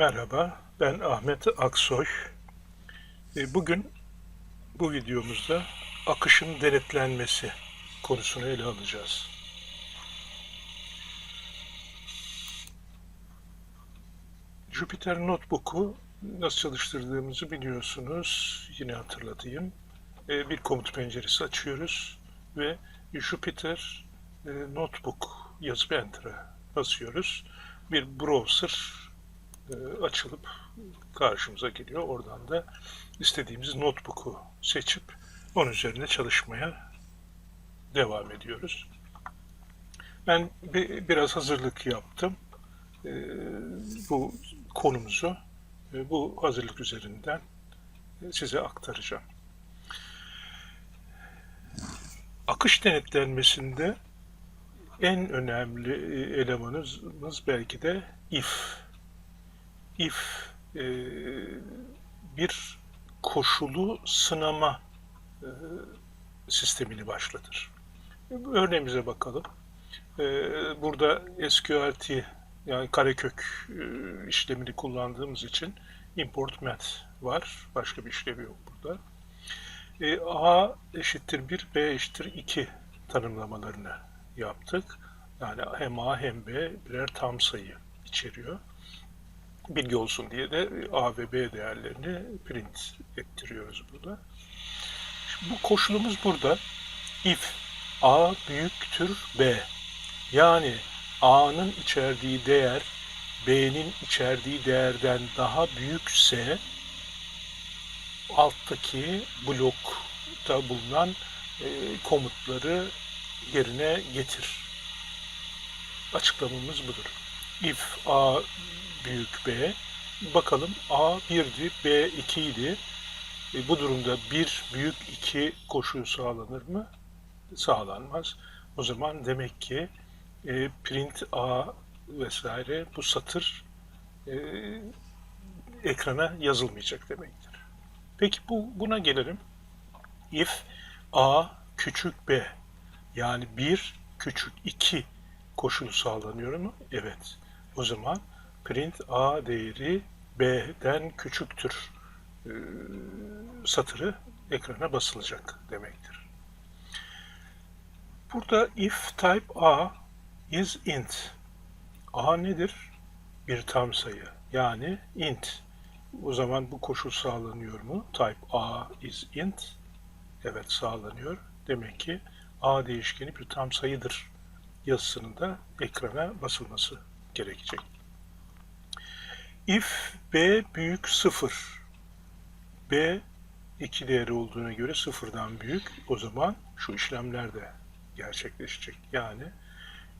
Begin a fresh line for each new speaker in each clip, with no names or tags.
Merhaba, ben Ahmet Aksoy. E, Bugün bu videomuzda akışın denetlenmesi konusunu ele alacağız. Jupyter Notebook'u nasıl çalıştırdığımızı biliyorsunuz. Yine hatırlatayım. E, Bir komut penceresi açıyoruz ve Jupyter e, Notebook yazıp Enter'a basıyoruz. Bir browser açılıp karşımıza geliyor. Oradan da istediğimiz notebook'u seçip onun üzerine çalışmaya devam ediyoruz. Ben bi- biraz hazırlık yaptım. E, Bu konumuzu e, bu hazırlık üzerinden size aktaracağım. Akış denetlenmesinde en önemli e, elemanımız belki de if if e, bir koşulu sınama e, sistemini başlatır. Örneğimize bakalım. E, burada SQRT yani karekök e, işlemini kullandığımız için import math var. Başka bir işlevi yok burada. E, A eşittir 1, B eşittir 2 tanımlamalarını yaptık. Yani hem A hem B birer tam sayı içeriyor bilgi olsun diye de A ve B değerlerini print ettiriyoruz burada. Şimdi bu koşulumuz burada. If A büyüktür B. Yani A'nın içerdiği değer B'nin içerdiği değerden daha büyükse alttaki blokta bulunan e, komutları yerine getir. Açıklamamız budur. If A büyük B. Bakalım A 1'di, B 2 idi. E, bu durumda 1 büyük 2 koşulu sağlanır mı? Sağlanmaz. O zaman demek ki e, print A vesaire bu satır e, ekrana yazılmayacak demektir. Peki bu buna gelelim. If A küçük B yani 1 küçük 2 koşulu sağlanıyor mu? Evet. O zaman print A değeri B'den küçüktür e, satırı ekrana basılacak demektir. Burada if type A is int. A nedir? Bir tam sayı. Yani int. O zaman bu koşul sağlanıyor mu? Type A is int. Evet sağlanıyor. Demek ki A değişkeni bir tam sayıdır yazısının da ekrana basılması gerekecek. If B büyük 0, B 2 değeri olduğuna göre sıfırdan büyük, o zaman şu işlemler de gerçekleşecek. Yani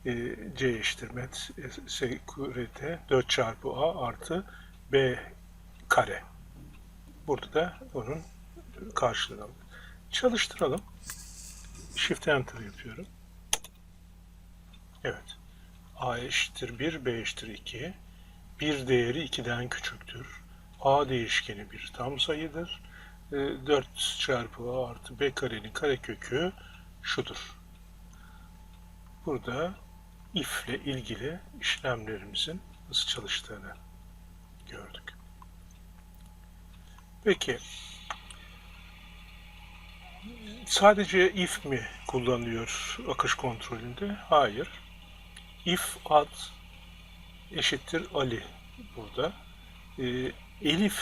e, C eşittir met e, sekürite 4 çarpı A artı B kare. Burada da onun karşılığını aldık. Çalıştıralım. Shift Enter yapıyorum. Evet. A eşittir 1, B eşittir 2 bir değeri 2'den küçüktür. A değişkeni bir tam sayıdır. 4 e, çarpı A artı B karenin karekökü şudur. Burada if ile ilgili işlemlerimizin nasıl çalıştığını gördük. Peki sadece if mi kullanılıyor akış kontrolünde? Hayır. If ad eşittir Ali burada. E, elif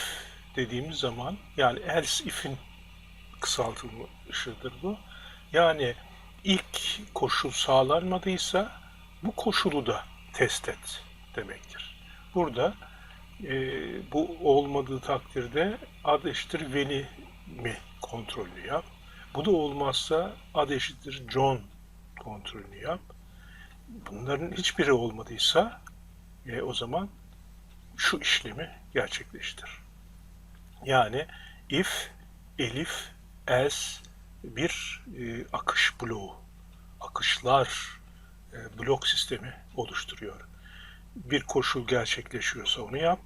dediğimiz zaman yani else if'in kısaltılmışıdır bu. Yani ilk koşul sağlanmadıysa bu koşulu da test et demektir. Burada e, bu olmadığı takdirde ad eşittir veli mi kontrolünü yap. Bu da olmazsa ad eşittir John kontrolünü yap. Bunların hiçbiri olmadıysa e, o zaman şu işlemi gerçekleştir. Yani if, elif, else bir e, akış bloğu, akışlar e, blok sistemi oluşturuyor. Bir koşul gerçekleşiyorsa onu yap.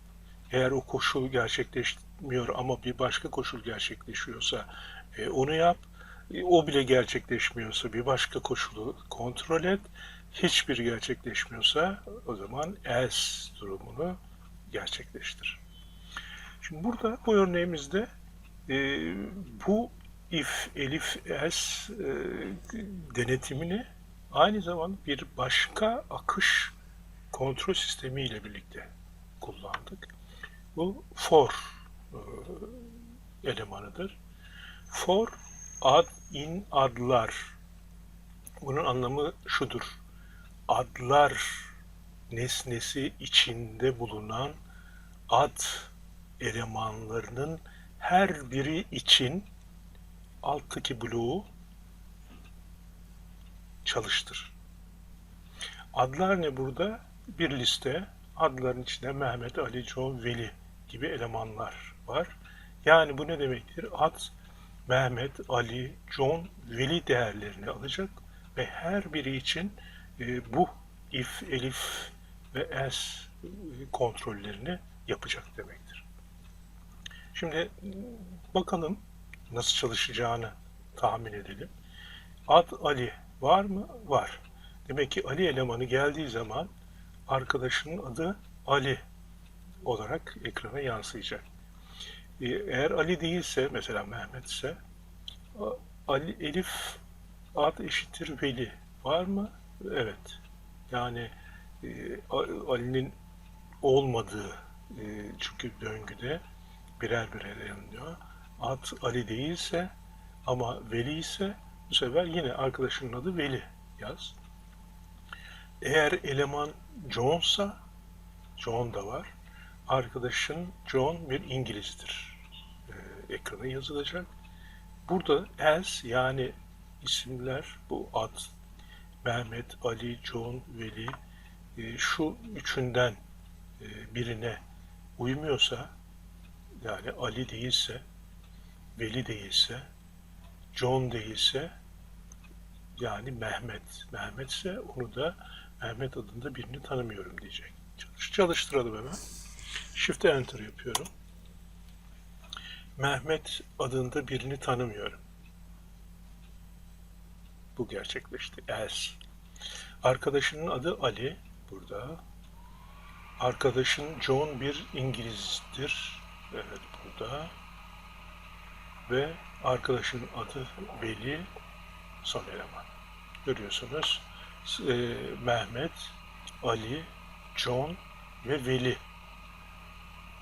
Eğer o koşul gerçekleşmiyor ama bir başka koşul gerçekleşiyorsa e, onu yap. E, o bile gerçekleşmiyorsa bir başka koşulu kontrol et hiçbir gerçekleşmiyorsa o zaman else durumunu gerçekleştirir. Şimdi burada bu örneğimizde e, bu if, elif, es e, denetimini aynı zamanda bir başka akış kontrol sistemi ile birlikte kullandık. Bu for e, elemanıdır. For ad in adlar. Bunun anlamı şudur. Adlar nesnesi içinde bulunan ad elemanlarının her biri için alttaki bloğu çalıştır. Adlar ne burada? Bir liste. Adların içinde Mehmet, Ali, John, Veli gibi elemanlar var. Yani bu ne demektir? Ad Mehmet, Ali, John, Veli değerlerini alacak ve her biri için e, bu if, elif ve es e, kontrollerini yapacak demektir. Şimdi bakalım nasıl çalışacağını tahmin edelim. Ad Ali var mı? Var. Demek ki Ali elemanı geldiği zaman arkadaşının adı Ali olarak ekrana yansıyacak. Ee, Eğer Ali değilse, mesela Mehmet ise Ali, Elif ad eşittir Veli var mı? Evet. Yani e, Ali'nin olmadığı e, çünkü döngüde birer birer yanılıyor. Ad Ali değilse ama Veli ise bu sefer yine arkadaşının adı Veli yaz. Eğer eleman John'sa John da var. Arkadaşın John bir İngilizdir. Ee, ekrana yazılacak. Burada as yani isimler bu ad Mehmet, Ali, John, Veli e, şu üçünden e, birine uymuyorsa yani Ali değilse, Veli değilse, John değilse yani Mehmet. Mehmet ise onu da Mehmet adında birini tanımıyorum diyecek. Çalış, çalıştıralım hemen. Shift Enter yapıyorum. Mehmet adında birini tanımıyorum. Bu gerçekleşti. As. Arkadaşının adı Ali burada. Arkadaşın John bir İngilizdir. Evet burada. Ve arkadaşın adı Veli son eleman. Görüyorsunuz e, Mehmet, Ali, John ve Veli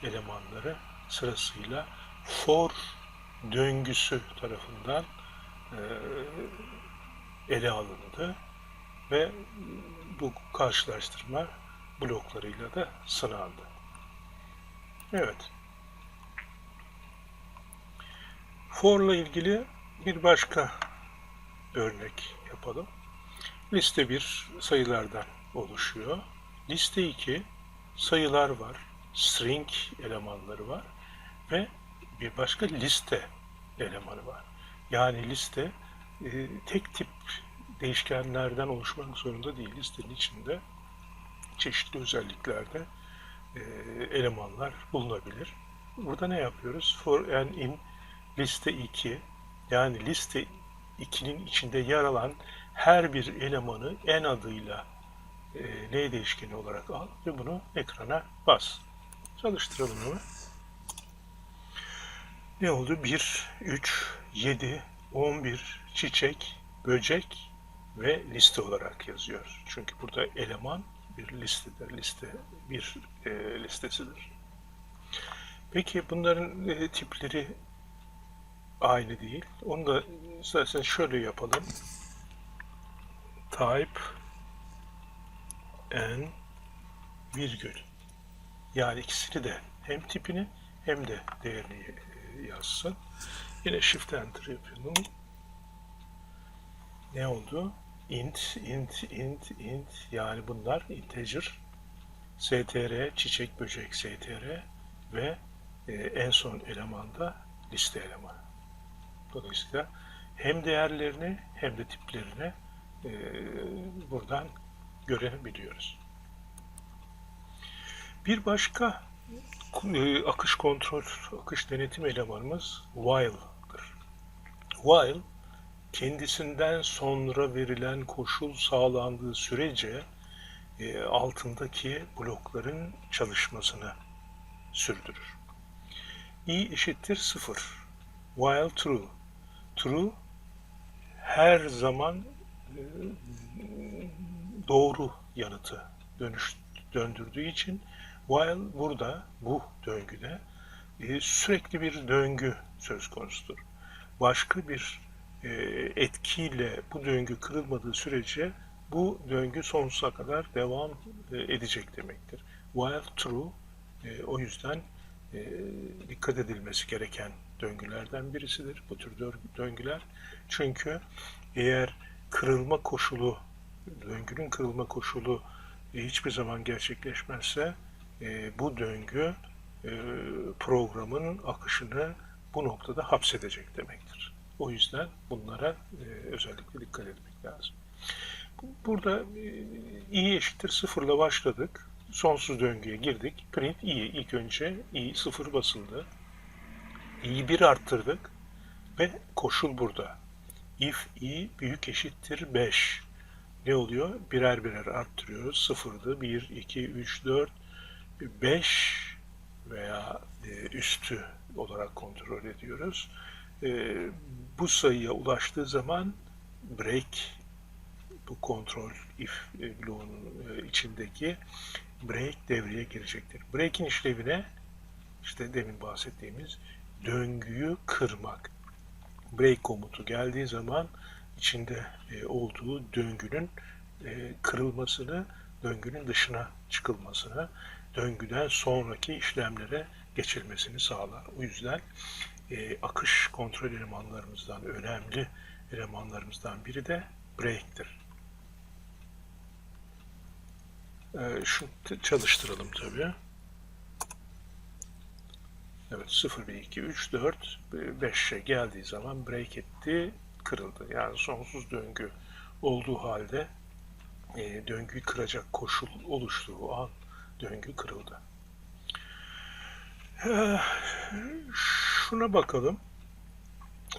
elemanları sırasıyla for döngüsü tarafından e, ele alındı ve bu karşılaştırma bloklarıyla da sınandı. Evet. For'la ilgili bir başka örnek yapalım. Liste 1 sayılardan oluşuyor. Liste 2 sayılar var, string elemanları var ve bir başka liste elemanı var. Yani liste e, tek tip değişkenlerden oluşmak zorunda değil. Listenin içinde çeşitli özelliklerde e, elemanlar bulunabilir. Burada ne yapıyoruz? For n in liste 2 yani liste 2'nin içinde yer alan her bir elemanı n adıyla e, n değişkeni olarak al ve bunu ekrana bas. Çalıştıralım onu. Ne oldu? 1, 3, 7, 11 çiçek, böcek ve liste olarak yazıyor. Çünkü burada eleman bir listedir. Liste bir e, listesidir. Peki bunların e, tipleri aynı değil. Onu da istersen şöyle yapalım. Type n virgül. Yani ikisini de hem tipini hem de değerini e, yazsın. Yine Shift Enter yapıyorum. Ne oldu? int, int, int, int yani bunlar integer, str, çiçek, böcek, str ve e, en son elemanda liste elemanı. Dolayısıyla hem değerlerini hem de tiplerini e, buradan görebiliyoruz. Bir başka e, akış kontrol, akış denetim elemanımız while'dır. While kendisinden sonra verilen koşul sağlandığı sürece e, altındaki blokların çalışmasını sürdürür. i eşittir 0. While true. True her zaman e, doğru yanıtı dönüş döndürdüğü için while burada bu döngüde e, sürekli bir döngü söz konusudur. Başka bir etkiyle bu döngü kırılmadığı sürece bu döngü sonsuza kadar devam e, edecek demektir. While true e, o yüzden e, dikkat edilmesi gereken döngülerden birisidir bu tür dö- döngüler. Çünkü eğer kırılma koşulu, döngünün kırılma koşulu e, hiçbir zaman gerçekleşmezse e, bu döngü e, programın akışını bu noktada hapsedecek demektir. O yüzden bunlara e, özellikle dikkat etmek lazım. Bu- Burada e, i eşittir sıfırla başladık. Sonsuz döngüye girdik. Print i ilk önce i sıfır basıldı. i'yi bir arttırdık ve koşul burada. If i büyük eşittir 5. Ne oluyor? Birer birer arttırıyoruz. Sıfırdı. 1, 2, 3, 4, 5 veya e, üstü olarak kontrol ediyoruz. E, bu sayıya ulaştığı zaman break bu kontrol if e, bloğunun e, içindeki break devreye girecektir. Break'in işlevine işte demin bahsettiğimiz döngüyü kırmak. Break komutu geldiği zaman içinde e, olduğu döngünün kırılmasını, döngünün dışına çıkılmasını, döngüden sonraki işlemlere geçilmesini sağlar. O yüzden e, akış kontrol elemanlarımızdan önemli elemanlarımızdan biri de break'tir. E, şu çalıştıralım tabii. Evet 0, 1, 2, 3, 4, 5'e geldiği zaman break etti, kırıldı. Yani sonsuz döngü olduğu halde e, döngüyü kıracak koşul oluştuğu an döngü kırıldı. E, şuna bakalım.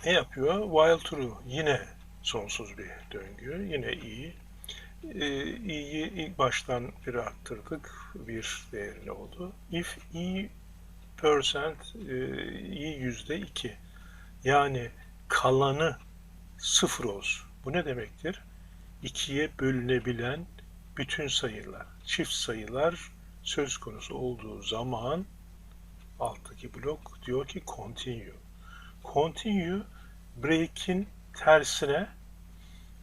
Ne yapıyor? While true yine sonsuz bir döngü. Yine iyi. E, i'yi ilk baştan bir arttırdık. Bir değerine oldu. If i percent e, i yüzde iki. Yani kalanı sıfır olsun. Bu ne demektir? İkiye bölünebilen bütün sayılar, çift sayılar söz konusu olduğu zaman alttaki blok diyor ki continue. Continue break'in tersine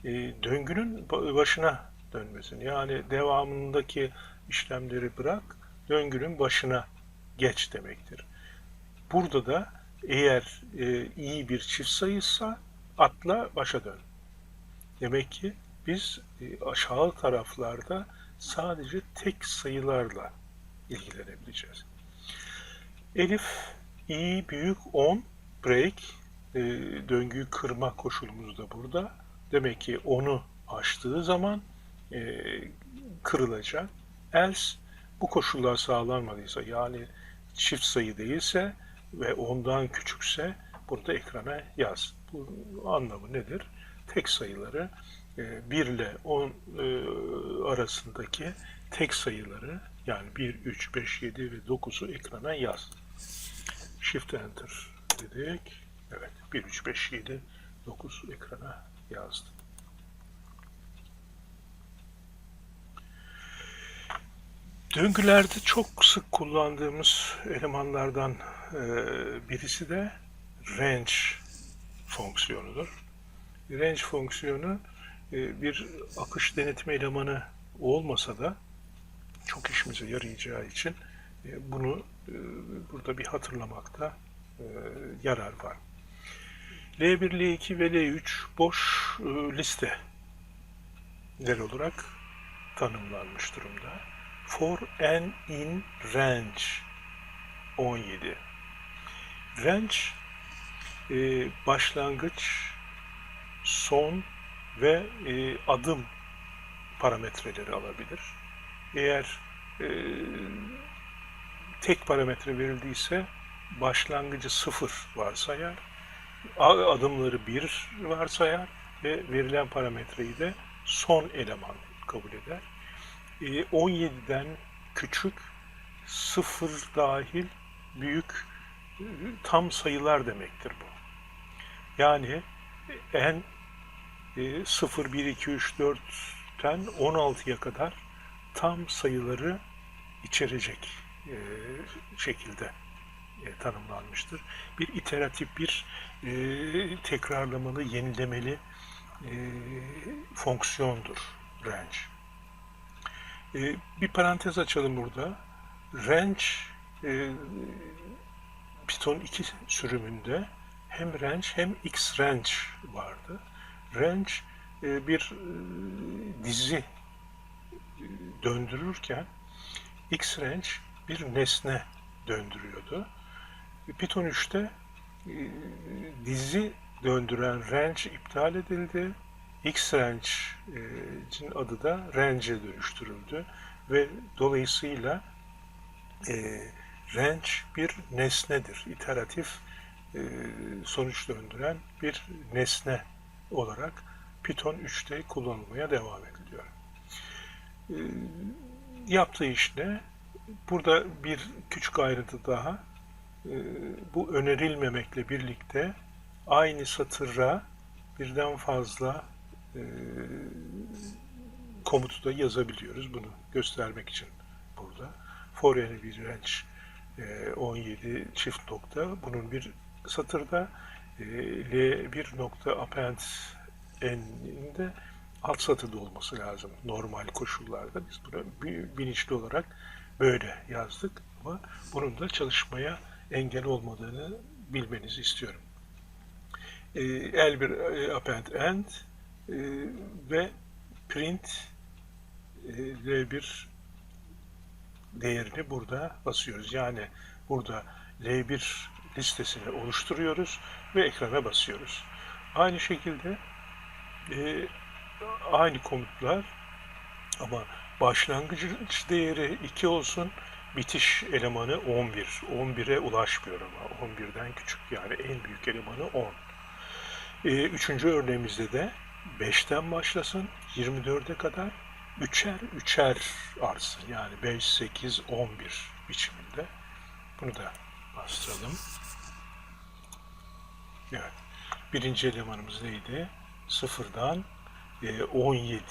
e, döngünün ba- başına dönmesini yani devamındaki işlemleri bırak döngünün başına geç demektir. Burada da eğer e, iyi bir çift sayıysa atla başa dön. Demek ki biz e, aşağı taraflarda sadece tek sayılarla ilgilenebileceğiz. Elif i büyük 10 break e, döngüyü kırma koşulumuz da burada. Demek ki onu aştığı zaman e, kırılacak. Else bu koşullar sağlanmadıysa yani çift sayı değilse ve ondan küçükse bunu da ekrana yaz. Bu anlamı nedir? Tek sayıları 1 ile 10 arasındaki tek sayıları yani 1, 3, 5, 7 ve 9'u ekrana yaz. Shift Enter dedik. Evet 1, 3, 5, 7, 9 ekrana yazdım. Döngülerde çok sık kullandığımız elemanlardan e, birisi de range fonksiyonudur. Range fonksiyonu e, bir akış denetme elemanı olmasa da çok işimize yarayacağı için e, bunu e, burada bir hatırlamakta e, yarar var. L1, L2 ve L3 boş listeler olarak tanımlanmış durumda. For n in range 17. Range başlangıç, son ve e, adım parametreleri alabilir. Eğer e, tek parametre verildiyse başlangıcı sıfır varsayar, adımları bir varsayar ve verilen parametreyi de son eleman kabul eder. E, 17'den küçük sıfır dahil büyük e, tam sayılar demektir bu. Yani en 0, 1, 2, 3, 4'ten 16'ya kadar tam sayıları içerecek e, şekilde e, tanımlanmıştır. Bir iteratif, bir e, tekrarlamalı, yenilemeli fonksiyondur range. Bir parantez açalım burada. Range Python 2 sürümünde hem range hem x range vardı. Range bir e, dizi e, döndürürken x range bir nesne döndürüyordu. Python 3'te e, dizi döndüren range iptal edildi. X range'in adı da range'e dönüştürüldü ve dolayısıyla range bir nesnedir. İteratif sonuç döndüren bir nesne olarak Python 3'te kullanılmaya devam ediliyor. E, yaptığı iş ne? Burada bir küçük ayrıntı daha. E, bu önerilmemekle birlikte aynı satıra birden fazla e, komutu da yazabiliyoruz. Bunu göstermek için burada. For any bir range e, 17 çift nokta. Bunun bir satırda e, L1 nokta append n'inde alt satırda olması lazım normal koşullarda. Biz bunu bi- bilinçli olarak böyle yazdık ama bunun da çalışmaya engel olmadığını bilmenizi istiyorum. E, L1 e, append end ve print e, L1 değerini burada basıyoruz. Yani burada L1 listesini oluşturuyoruz ve ekrana basıyoruz. Aynı şekilde e, aynı komutlar ama başlangıç değeri 2 olsun, bitiş elemanı 11. 11'e ulaşmıyor ama 11'den küçük yani en büyük elemanı 10. E, üçüncü örneğimizde de 5'ten başlasın 24'e kadar üçer üçer artsın. Yani 5, 8, 11 biçiminde. Bunu da bastıralım. Evet. Birinci elemanımız neydi? Sıfırdan e, 17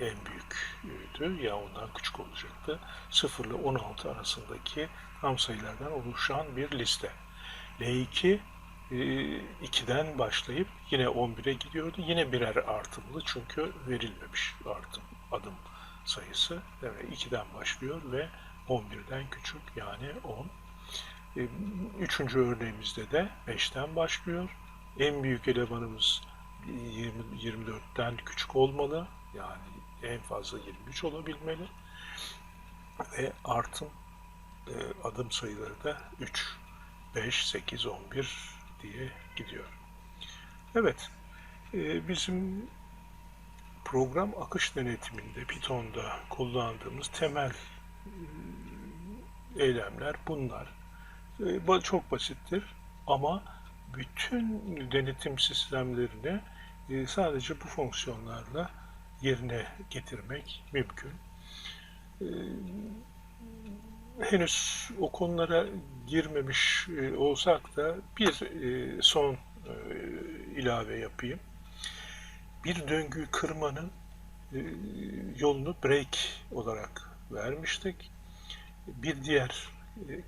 en büyüktü. Ya ondan küçük olacaktı. 0 ile 16 arasındaki tam sayılardan oluşan bir liste. L2 e, 2'den başlayıp yine 11'e gidiyordu. Yine birer artımlı çünkü verilmemiş artım adım sayısı. Evet 2'den başlıyor ve 11'den küçük yani 10. E, Üçüncü örneğimizde de 5'ten başlıyor. En büyük elemanımız 20, 24'ten küçük olmalı. Yani en fazla 23 olabilmeli. Ve artım e, adım sayıları da 3, 5, 8, 11 diye gidiyor. Evet, e, bizim program akış denetiminde Python'da kullandığımız temel e, eylemler bunlar. E, ba- çok basittir ama bütün denetim sistemlerini e, sadece bu fonksiyonlarla yerine getirmek mümkün. E, henüz o konulara girmemiş e, olsak da bir e, son ilave yapayım. Bir döngüyü kırmanın yolunu break olarak vermiştik. Bir diğer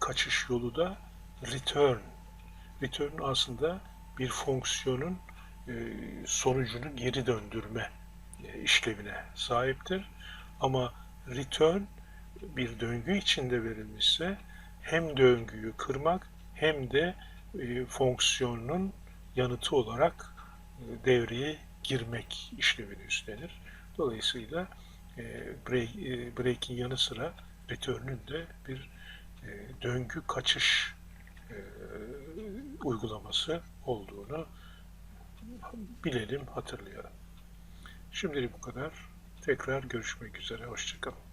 kaçış yolu da return. Return aslında bir fonksiyonun e, sonucunu geri döndürme e, işlevine sahiptir. Ama return bir döngü içinde verilmişse hem döngüyü kırmak hem de e, fonksiyonun yanıtı olarak e, devreye girmek işlevini üstlenir. Dolayısıyla e, break, e, break'in yanı sıra return'ün de bir e, döngü kaçış e, uygulaması olduğunu bilelim, hatırlayalım. Şimdilik bu kadar. Tekrar görüşmek üzere. Hoşçakalın.